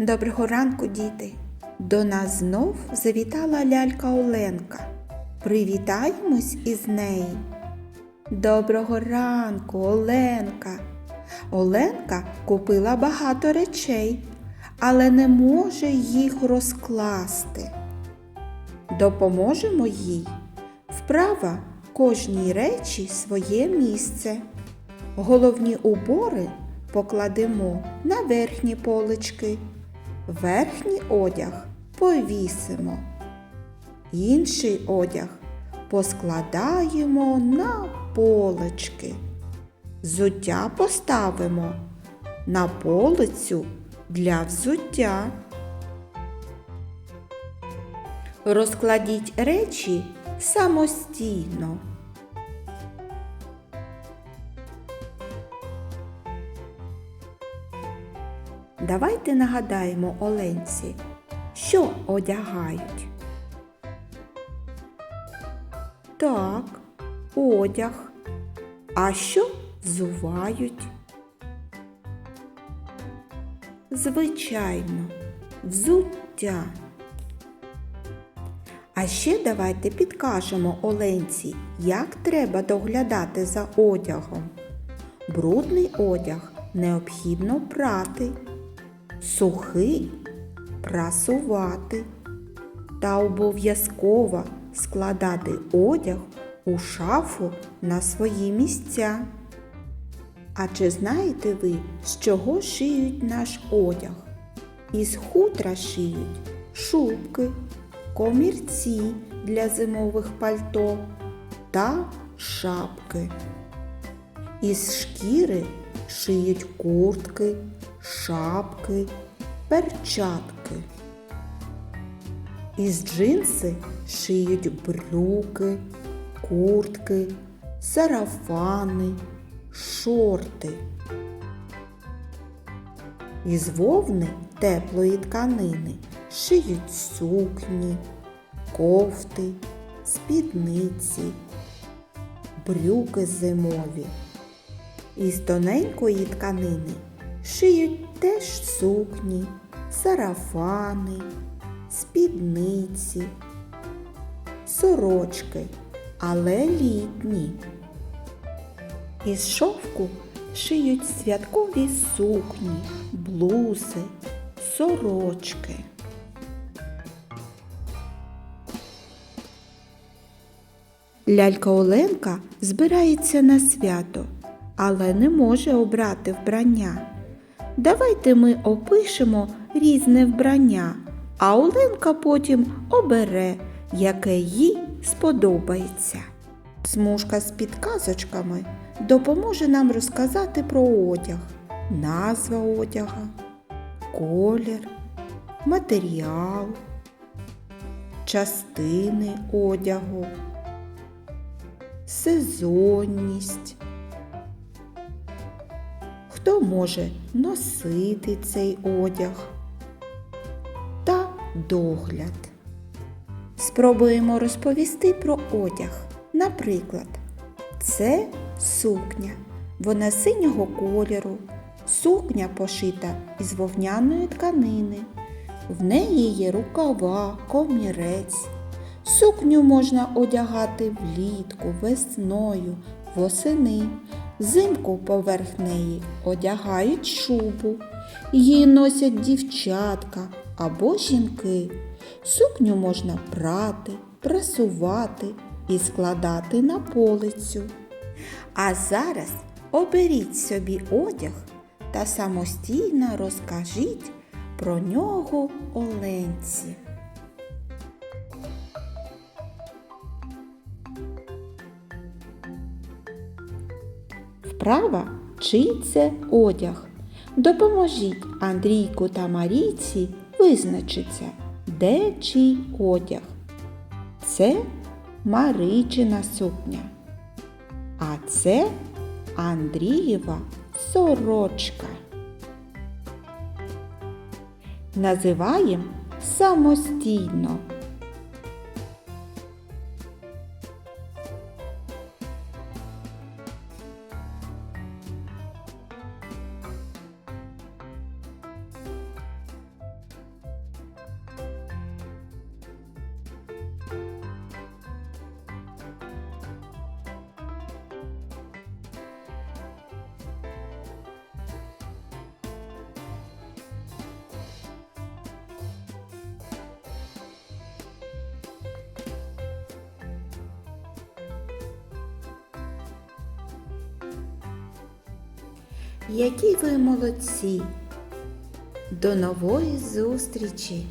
Доброго ранку, діти! До нас знов завітала лялька Оленка. Привітаємось із нею. Доброго ранку, Оленка. Оленка купила багато речей, але не може їх розкласти. Допоможемо їй. Вправа кожній речі своє місце. Головні убори покладемо на верхні полички. Верхній одяг повісимо. Інший одяг поскладаємо на полички. Взуття поставимо на полицю для взуття. Розкладіть речі самостійно. Давайте нагадаємо Оленці, що одягають. Так, одяг. А що взувають? Звичайно, взуття. А ще давайте підкажемо Оленці, як треба доглядати за одягом. Брудний одяг необхідно прати, сухий прасувати та обов'язково складати одяг у шафу на свої місця. А чи знаєте ви, з чого шиють наш одяг? Із хутра шиють шубки, комірці для зимових пальто та шапки. Із шкіри шиють куртки, шапки, перчатки. Із джинси шиють брюки, куртки, сарафани, шорти. Із вовни теплої тканини шиють сукні, кофти, спідниці, брюки зимові. Із тоненької тканини шиють теж сукні, сарафани, спідниці, сорочки, але літні. Із шовку шиють святкові сукні, блузи, сорочки. Лялька Оленка збирається на свято, але не може обрати вбрання. Давайте ми опишемо різне вбрання, а Оленка потім обере, яке їй сподобається. Смужка з підказочками допоможе нам розказати про одяг, назва одяга, колір, матеріал, частини одягу, сезонність. Може носити цей одяг та догляд. Спробуємо розповісти про одяг. Наприклад, це сукня. Вона синього кольору. Сукня пошита із вовняної тканини. В неї є рукава, комірець. Сукню можна одягати влітку, весною, восени. Взимку поверх неї одягають шубу. Її носять дівчатка або жінки. Сукню можна прати, прасувати і складати на полицю. А зараз оберіть собі одяг та самостійно розкажіть про нього Оленці. Вправа чий це одяг. Допоможіть Андрійку та Марійці визначиться, де чий одяг. Це Маричина сукня. А це Андрієва сорочка. Називаємо самостійно. Які ви молодці! До нової зустрічі!